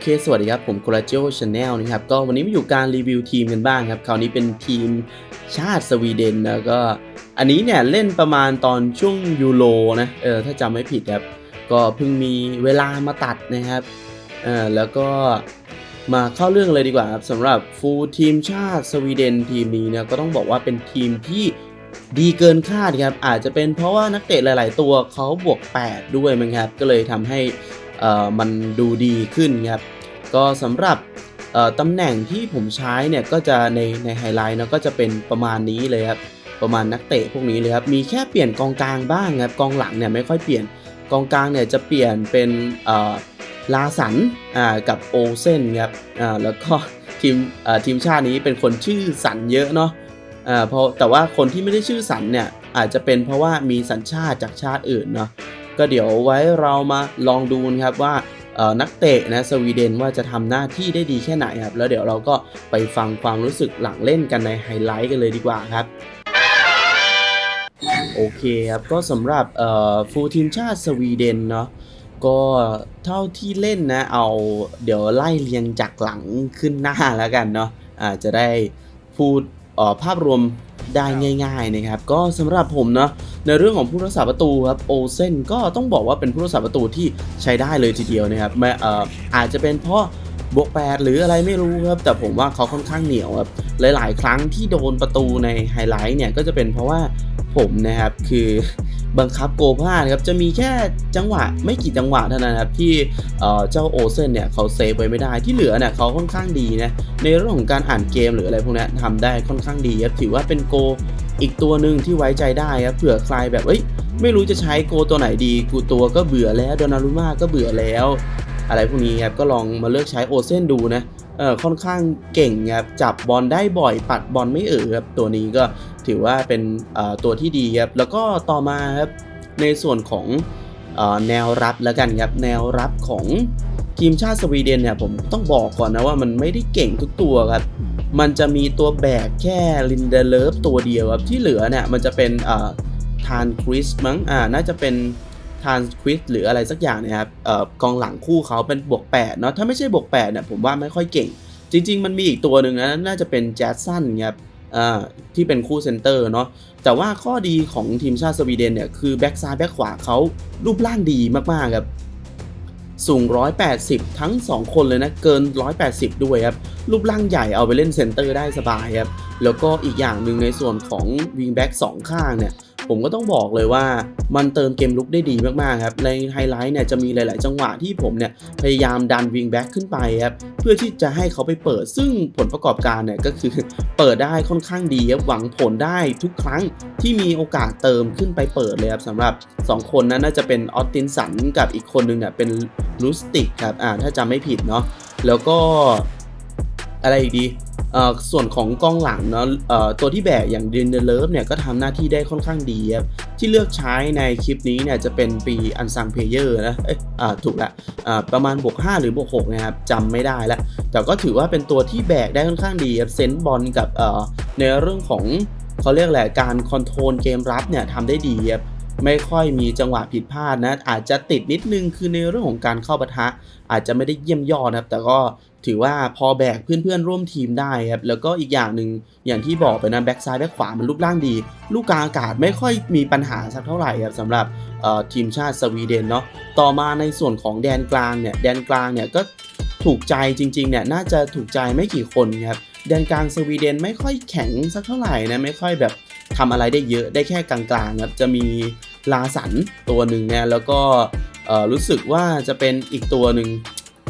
เคสวัสดีครับ ผมโคลาโจชาแนลนะครับ ก็วันนี้มาอยู่การรีวิวทีมกันบ้างครับ คราวนี้เป็นทีมชาติสวีเดนแล้วก็ อันนี้เนี่ยเล่นประมาณตอนช่วงยูโรนะ เออถ้าจำไม่ผิดครับ ก็เพิ่งมีเวลามาตัดนะครับ เออแล้วก็มาเข้าเรื่องเลยดีกว่าครับสำหรับฟูลทีมชาติสวีเดนทีมนี้เนี่ยก็ต้องบอกว่าเป็นทีมที่ดีเกินคาดครับอาจจะเป็นเพราะว่านักเตะหลาย ๆ ตัวเขาบวก 8 ด้วยมั้งครับ ก็เลยทำให้ มันดูดีขึ้นครับก็สำหรับตำแหน่งที่ผมใช้เนี่ยก็จะในในไฮไลท์เนาะก็จะเป็นประมาณนี้เลยครับประมาณนักเตะพวกนี้เลยครับมีแค่เปลี่ยนกองกลางบ้างครับกองหลังเนี่ยไม่ค่อยเปลี่ยนกองกลางเนี่ยจะเปลี่ยนเป็นลาสันกับโอเซนครับอ่าแล้วก็ทีมทีมชาตินี้เป็นคนชื่อสันเยอะเนาะอ่าเพราะแต่ว่าคนที่ไม่ได้ชื่อสันเนี่ยอาจจะเป็นเพราะว่ามีสัญชาติจากชาติอื่นเนาะ ก็เดี๋ยวไว้เรามาลองดูนะครับว่านักเตะนะสวีเดนว่าจะทำหน้าที่ได้ดีแค่ไหนครับ แล้วเดี๋ยวเราก็ไปฟังความรู้สึกหลังเล่นกันในไฮไลท์กันเลยดีกว่าครับโอเคครับ ก็สำหรับฟูลทีมชาติสวีเดนเนาะก็เท่าที่เล่นนะเอาเดี๋ยวไล่เรียงจากหลังขึ้นหน้าแล้วกันเนาะอาจจะได้พูดออภาพรวม ได้ง่าย ๆนะครับ ก็สำหรับผมเนาะในเรื่องของผู้รักษาประตูครับโอเซนก็ต้องบอกว่าเป็นผู้รักษาประตูที่ใช้ได้เลยทีเดียวนะครับแม้เอออาจจะเป็นเพราะบวกแปดหรืออะไรไม่รู้ครับ แต่ผมว่าเขาค่อนข้างเหนียวครับหลาย ๆ ครั้งที่โดนประตูในไฮไลท์เนี่ยก็จะเป็นเพราะว่าผมนะครับคือ บังคับโกพลาดครับจะมีแค่จังหวะไม่กี่จังหวะเท่านั้นครับที่เจ้าโอเซนเนี่ยเขาเซฟไว้ไม่ได้ที่เหลือเนี่ยเขาค่อนข้างดีนะในเรื่องของการอ่านเกมหรืออะไรพวกนี้ทำได้ค่อนข้างดีครับถือว่าเป็นโกอีกตัวหนึ่งที่ไว้ใจได้ครับเผื่อใครแบบเอ้ยไม่รู้จะใช้โกตัวไหนดี กูตัวก็เบื่อแล้วโดนารุม่าก็เบื่อแล้ว อะไรพวกนี้ครับก็ลองมาเลือกใช้โอเซนดูนะเออค่อนข้างเก่งครับจับบอลได้บ่อย ปัดบอลไม่เอ่อครับตัวนี้ก็ถือว่าเป็นตัวที่ดีครับแล้วก็ต่อมาครับในส่วนของออแนวรับแล้วกันครับแนวรับของทีมชาติสวีเดนเนี่ยผมต้องบอกก่อนนะว่ามันไม่ได้เก่งทุกตัวครับมันจะมีตัวแบกแค่ลินเดเลฟตัวเดียวครับที่เหลือเนี่ยมันจะเป็นทานคริสมั้งอ่าน่าจะเป็น ทานคริสหรืออะไรสักอย่างเนะครับเอ่อกองหลังคู่เขาเป็นบวก8เนาะถ้าไม่ใช่บวก8เนี่ยผมว่าไม่ค่อยเก่ง จริง ๆ มันมีอีกตัวหนึ่งนะน่าจะเป็นแจสซันครับอ่าที่เป็นคู่เซนเตอร์เนาะแต่ว่าข้อดีของทีมชาติสวีเดนเนี่ยคือแบ็กซ้ายแบ็กขวาเขารูปร่างดีมากๆครับสูง 180 ทั้ง 2 คนเลยนะ เกิน 180 ด้วยครับ รูปร่างใหญ่เอาไปเล่นเซนเตอร์ได้สบายครับ แล้วก็อีกอย่างหนึ่งในส่วนของวิงแบ็กสองข้างเนี่ย ผมก็ต้องบอกเลยว่ามันเติมเกมลุกได้ดีมากๆครับในไฮไลท์เนี่ยจะมีหลาย ๆ จังหวะที่ผมเนี่ยพยายามดันวิงแบ็กขึ้นไปครับเพื่อที่จะให้เขาไปเปิด ซึ่งผลประกอบการเนี่ยก็คือเปิดได้ค่อนข้างดีครับหวังผลได้ทุกครั้งที่มีโอกาสเติมขึ้นไปเปิดเลยครับสำหรับ 2 คนนั้นน่าจะเป็นออสตินสันกับอีกคนนึงเนี่ยเป็นลูสติกครับอ่าถ้าจำไม่ผิดเนาะแล้วก็ อะไรอีกดีส่วนของกองหลังเนาะตัวที่แบกอย่างดินเดเลฟเนี่ยก็ทำหน้าที่ได้ค่อนข้างดีครับที่เลือกใช้ในคลิปนี้เนี่ยจะเป็นปีอันซังเพเยอร์นะเอ้ยอ่าถูกละอ่าประมาณบวก5หรือบวก6นะครับจำไม่ได้แล้วแต่ก็ถือว่าเป็นตัวที่แบกได้ค่อนข้างดีครับเซนต์บอลกับในเรื่องของเขาเรียกแหละการคอนโทรลเกมรับเนี่ยทำได้ดีครับไม่ค่อยมีจังหวะผิดพลาดนะอาจจะติดนิดนึงคือในเรื่องของการเข้าปะทะอาจจะไม่ได้เยี่ยมยอดนะครับ แต่ก็ถือว่าพอแบกเพื่อนๆร่วมทีมได้ครับ แล้วก็อีกอย่างหนึ่งอย่างที่บอกไปนะแบ็กซ้ายแบ็กขวามันรูปร่างดี ลูกกลางอากาศไม่ค่อยมีปัญหาสักเท่าไหร่ครับสำหรับทีมชาติสวีเดนเนาะต่อมาในส่วนของแดนกลางเนี่ยแดนกลางเนี่ยก็ถูกใจจริงๆเนี่ยน่าจะถูกใจไม่กี่คนครับแดนกลางสวีเดนไม่ค่อยแข็งสักเท่าไหร่นะไม่ค่อยแบบทำอะไรได้เยอะได้แค่กลางๆครับจะมีลาสันตัวหนึ่งเนี่ยแล้วก็รู้สึกว่าจะเป็นอีกตัวหนึ่ง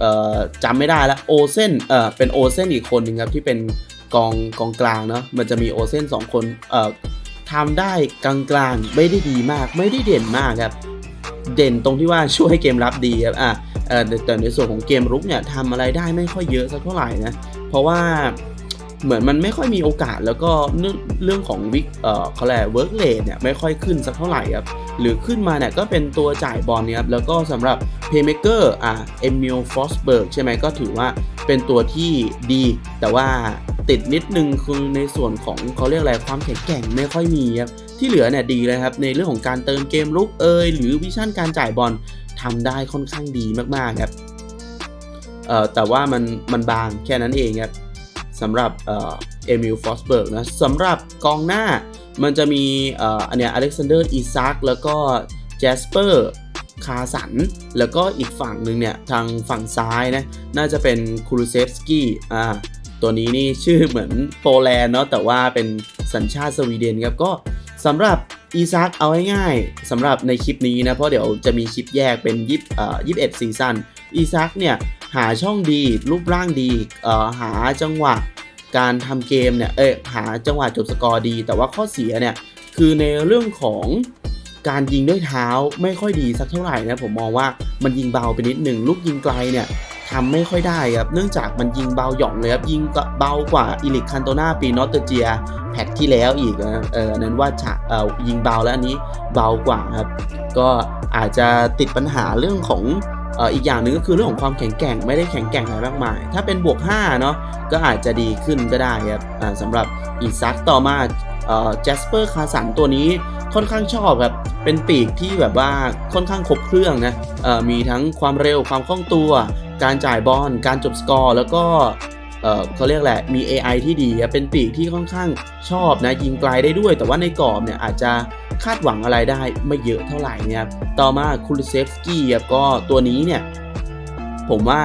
เอ่อจำไม่ได้ละโอเซนเอ่อเป็นโอเซนอีกคนหนึ่งครับที่เป็นกองกองกลางเนาะมันจะมีโอเซนสองคนเอ่อทำได้กลางๆไม่ได้ดีมาก ไม่ได้เด่นมากครับเด่นตรงที่ว่าช่วยให้เกมรับดีครับอะแต่ในส่วนของเกมรุกเนี่ยทำอะไรได้ไม่ค่อยเยอะสักเท่าไหร่นะเพราะว่าเหมือนมันไม่ค่อยมีโอกาสแล้วก็เรื่องของวิกเอ่อเขาแหละเวิร์กเลดเนี่ยไม่ค่อยขึ้นสักเท่าไหร่ครับ หรือขึ้นมาเนี่ยก็เป็นตัวจ่ายบอลเนี่ยครับแล้วก็สำหรับเพย์เมเกอร์อะเอมิลฟอสเบิร์กใช่ไหมก็ถือว่าเป็นตัวที่ดี แต่ว่าติดนิดนึงคือในส่วนของเขาเรียกอะไรความแข็งแกร่งไม่ค่อยมีครับที่เหลือเนี่ยดีเลยครับในเรื่องของการเติมเกมลุกเอยหรือวิชั่นการจ่ายบอลทำได้ค่อนข้างดีมากๆครับเอ่อแต่ว่ามันมันบางแค่นั้นเองครับสำหรับเอ่อเอมิลฟอสเบิร์กนะสำหรับกองหน้า มันจะมีอ,อันเนี้ยอเล็กซานเดอร์อีซักแล้วก็แจสเปอร์คาสัน แล้วก็อีกฝั่งหนึ่งเนี่ย ทางฝั่งซ้ายนะ น่าจะเป็นคูรูเซฟสกี้อ่าตัวนี้นี่ชื่อเหมือนโปแลนด์เนาะแต่ว่าเป็นสัญชาติสวีเดนครับ ก็สำหรับอีซักเอาง่ายๆสำหรับในคลิปนี้นะ เพราะเดี๋ยวจะมีคลิปแยกเป็นยิบเอ่อยี่สิบเอ็ดซีซั่นอีซักเนี่ย หาช่องดีรูปร่างดีเอ่อหาจังหวะ การทำเกมเนี่ย เอ้ยหาจังหวะจบสกอร์ดี แต่ว่าข้อเสียเนี่ย คือในเรื่องของการยิงด้วยเท้าไม่ค่อยดีสักเท่าไหร่นะผมมองว่ามันยิงเบาไปนิดหนึ่งลูกยิงไกลเนี่ยทำไม่ค่อยได้ครับ เนื่องจากมันยิงเบาหย่องเลยครับ ยิงเบากว่าอิลิคันโตนาปีนอตเตอร์เจียแพทที่แล้วอีกนะเออนั้นว่าฉะเออยิงเบาแล้วอันนี้เบากว่าครับ ก็อาจจะติดปัญหาเรื่องของ อีกอย่างหนึ่งก็คือเรื่องของความแข็งแกร่งไม่ได้แข็งแกร่งอะไรมากมาย ถ้าเป็นบวก5เนาะก็อาจจะดีขึ้นก็ได้ครับสำหรับอีซักต่อมาเอ่อแจสเปอร์คาสันตัวนี้ค่อนข้างชอบครับเป็นปีกที่แบบว่าค่อนข้างครบเครื่องนะมีทั้งความเร็วความคล่องตัว การจ่ายบอลการจบสกอร์ แล้วก็เขาเรียกแหละมี AI ที่ดีเป็นปีกที่ค่อนข้างชอบนะยิงไกลได้ด้วย แต่ว่าในกรอบเนี่ยอาจจะ คาดหวังอะไรได้ไม่เยอะเท่าไหร่เนี่ยครับต่อมาคูลเซฟสกี้ครับก็ตัวนี้เนี่ย ผมว่า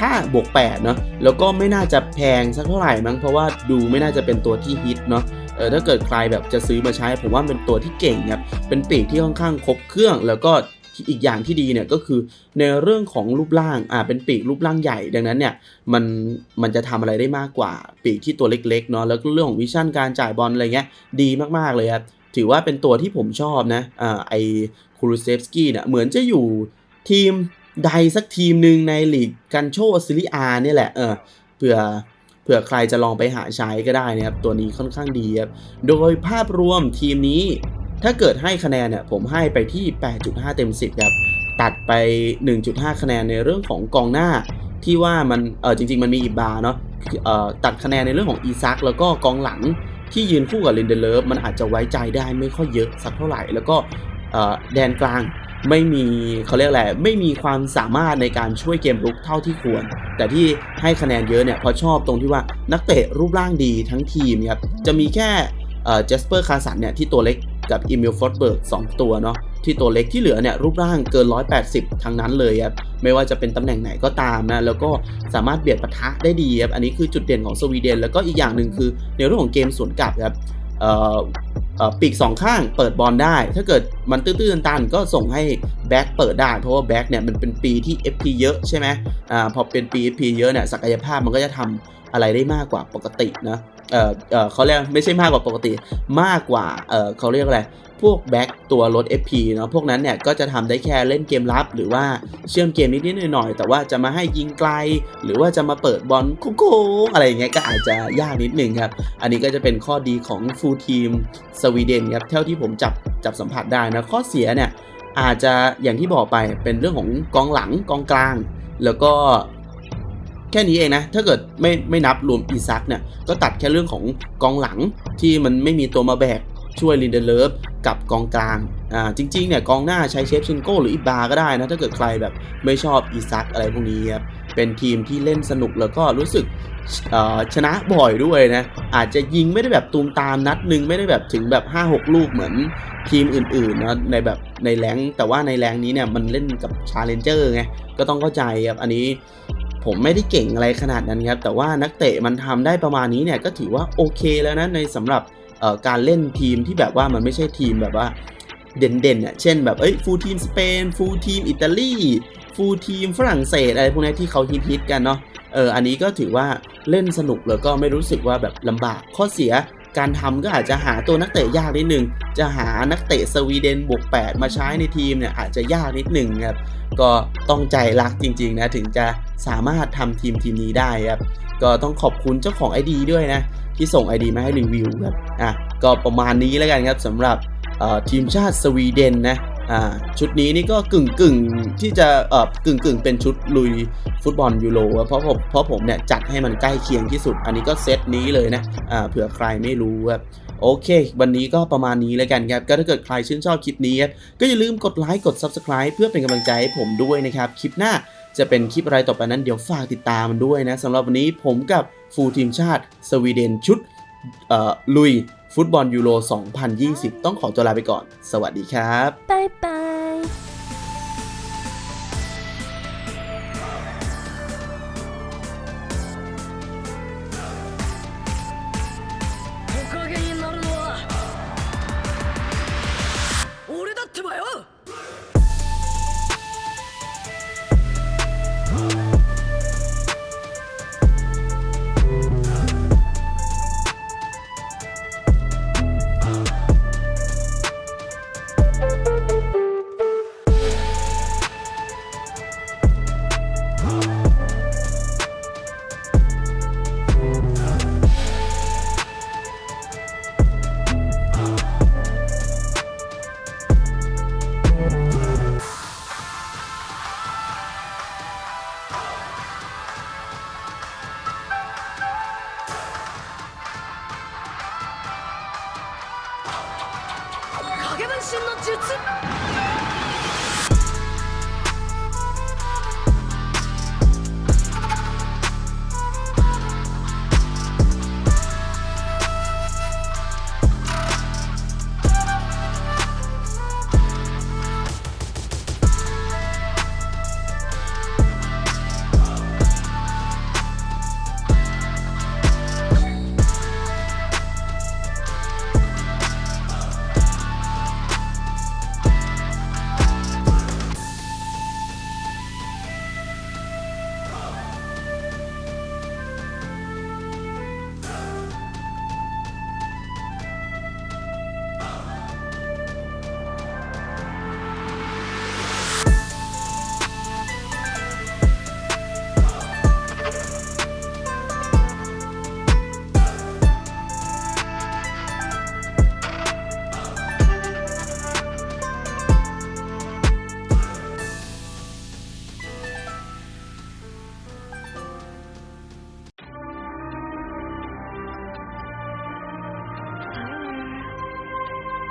ถ้าบวก8เนาะแล้วก็ไม่น่าจะแพงสักเท่าไหร่มั้งเพราะว่าดูไม่น่าจะเป็นตัวที่ฮิตเนาะเออถ้าเกิดใครแบบจะซื้อมาใช้ ผมว่าเป็นตัวที่เก่งครับเป็นปีกที่ค่อนข้างครบเครื่อง แล้วก็อีกอย่างที่ดีเนี่ยก็คือในเรื่องของรูปร่างอ่าเป็นปีกรูปร่างใหญ่ ดังนั้นเนี่ยมันมันจะทำอะไรได้มากกว่า ปีกที่ตัวเล็กๆเนาะแล้วก็เรื่องของวิชั่นการจ่ายบอลอะไรเงี้ยดีมากๆเลยครับ ถือว่าเป็นตัวที่ผมชอบนะอ่าไอคูรูเซฟสกี้เนี่ยเหมือนจะอยู่ทีมใดสักทีมหนึ่งในลีกกันโชซิลิอาเนี่ยแหละเออเผื่อเผื่อใครจะลองไปหาใช้ก็ได้นะครับ ตัวนี้ค่อนข้างดีครับ โดยภาพรวมทีมนี้ถ้าเกิดให้คะแนนเนี่ยผมให้ไปที่ 8.5 เต็ม 10 ครับ ตัดไป 1.5 คะแนนในเรื่องของกองหน้า ที่ว่ามันเออจริง ๆ มันมีอีบาเนาะเออตัดคะแนนในเรื่องของอีซักแล้วก็กองหลัง ที่ยืนคู่กับลินเดเลฟมันอาจจะไว้ใจได้ไม่ค่อยเยอะสักเท่าไหร่ แล้วก็แดนกลางไม่มีเขาเรียกอะไรไม่มีความสามารถในการช่วยเกมลุกเท่าที่ควร แต่ที่ให้คะแนนเยอะเนี่ยเพราะชอบตรงที่ว่านักเตะรูปร่างดีทั้งทีมครับจะมีแค่เจสเปอร์คาสันเนี่ยที่ตัวเล็กกับอิมิลฟอร์ดเบิร์กสองตัวเนาะ ที่ตัวเล็กที่เหลือเนี่ยรูปร่างเกิน 180 ทั้งนั้นเลยครับไม่ว่าจะเป็นตำแหน่งไหนก็ตามนะแล้วก็สามารถเบียดปะทะได้ดีครับอันนี้คือจุดเด่นของสวีเดน แล้วก็อีกอย่างหนึ่งคือในเรื่องของเกมสวนกลับครับปีกสองข้างเปิดบอลได้ ถ้าเกิดมันตื้อๆตันๆก็ส่งให้แบ็กเปิดได้ เพราะว่าแบ็กเนี่ยมันเป็นปีที่ FP เยอะใช่ไหมอ่าพอเป็นปี FP เยอะเนี่ยศักยภาพมันก็จะทำอะไรได้มากกว่าปกตินะ เออเออเขาเรียกไม่ใช่มากกว่าปกติ มากกว่าเออเขาเรียกอะไรพวกแบ็กตัวลด FP เนาะพวกนั้นเนี่ยก็จะทำได้แค่เล่นเกมรับ หรือว่าเชื่อมเกมนิดๆหน่อยๆแต่ว่าจะมาให้ยิงไกล หรือว่าจะมาเปิดบอลโค้งๆอะไรอย่างเงี้ยก็อาจจะยากนิดนึงครับ อันนี้ก็จะเป็นข้อดีของฟูลทีมสวีเดนครับเท่าที่ผมจับจับสัมผัสได้นะข้อเสียเนี่ยอาจจะอย่างที่บอกไปเป็นเรื่องของกองหลังกองกลาง แล้วก็ แค่นี้เองนะ ถ้าเกิดไม่ไม่นับรวมอีซักเนี่ย ก็ตัดแค่เรื่องของกองหลังที่มันไม่มีตัวมาแบกช่วยลินเดเลฟกับกองกลาง อ่า จริง ๆ เนี่ย กองหน้าใช้เชฟชินโก้หรืออิบาก็ได้นะ ถ้าเกิดใครแบบไม่ชอบอีซักอะไรพวกนี้ครับ เป็นทีมที่เล่นสนุกแล้วก็รู้สึกชนะบ่อยด้วยนะ อาจจะยิงไม่ได้แบบตูมตามนัดหนึ่งไม่ได้แบบถึงแบบ 5-6 ลูกเหมือนทีมอื่นๆนะในแบบในแรงแต่ว่าในแรงนี้เนี่ยมันเล่นกับชาเลนเจอร์ไง ก็ต้องเข้าใจครับ อันนี้ ผมไม่ได้เก่งอะไรขนาดนั้นครับ แต่ว่านักเตะมันทำได้ประมาณนี้เนี่ยก็ถือว่าโอเคแล้วนะในสำหรับการเล่นทีมที่แบบว่ามันไม่ใช่ทีมแบบว่าเด่นๆอะเช่นแบบเอ้ยฟูลทีมสเปนฟูลทีมอิตาลีฟูลทีมฝรั่งเศสอะไรพวกนี้ที่เขาฮิตๆกันเนาะเอออันนี้ก็ถือว่าเล่นสนุกแล้วก็ไม่รู้สึกว่าแบบลำบากข้อเสีย การทำก็อาจจะหาตัวนักเตะยากนิดหนึ่งจะหานักเตะสวีเดนบวก8มาใช้ในทีมเนี่ยอาจจะยากนิดหนึ่งครับก็ต้องใจรักจริงๆนะถึงจะสามารถทำทีมทีมนี้ได้ครับก็ต้องขอบคุณเจ้าของไอดีด้วยนะที่ส่งไอดีมาให้รีวิวครับอะก็ประมาณนี้แล้วกันครับสำหรับทีมชาติสวีเดนนะ่าชุดนี้นี่ก็กึ่งกึ่งที่จะเอ่อกึ่งกึ่งเป็นชุดลุยฟุตบอลยูโรเพราะผมเพราะผมเนี่ยจัดให้มันใกล้เคียงที่สุด อันนี้ก็เซตนี้เลยนะอ่าเผื่อใครไม่รู้ครับโอเค วันนี้ก็ประมาณนี้แล้วกันครับก็ถ้าเกิดใครชื่นชอบคลิปนี้ก็อย่าลืมกดไลค์กด Subscribe เพื่อเป็นกำลังใจให้ผมด้วยนะครับ คลิปหน้าจะเป็นคลิปอะไรต่อไปนั้นเดี๋ยวฝากติดตามมันด้วยนะสำหรับวันนี้ผมกับฟูทีมชาติสวีเดนชุดลุย ฟุตบอลยูโร 2020 ต้องขอตัวลาไปก่อน สวัสดีครับ บ๊ายบาย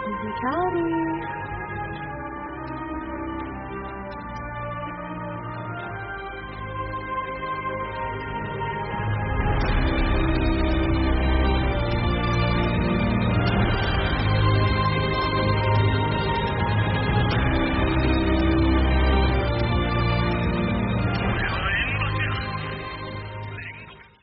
Howdy.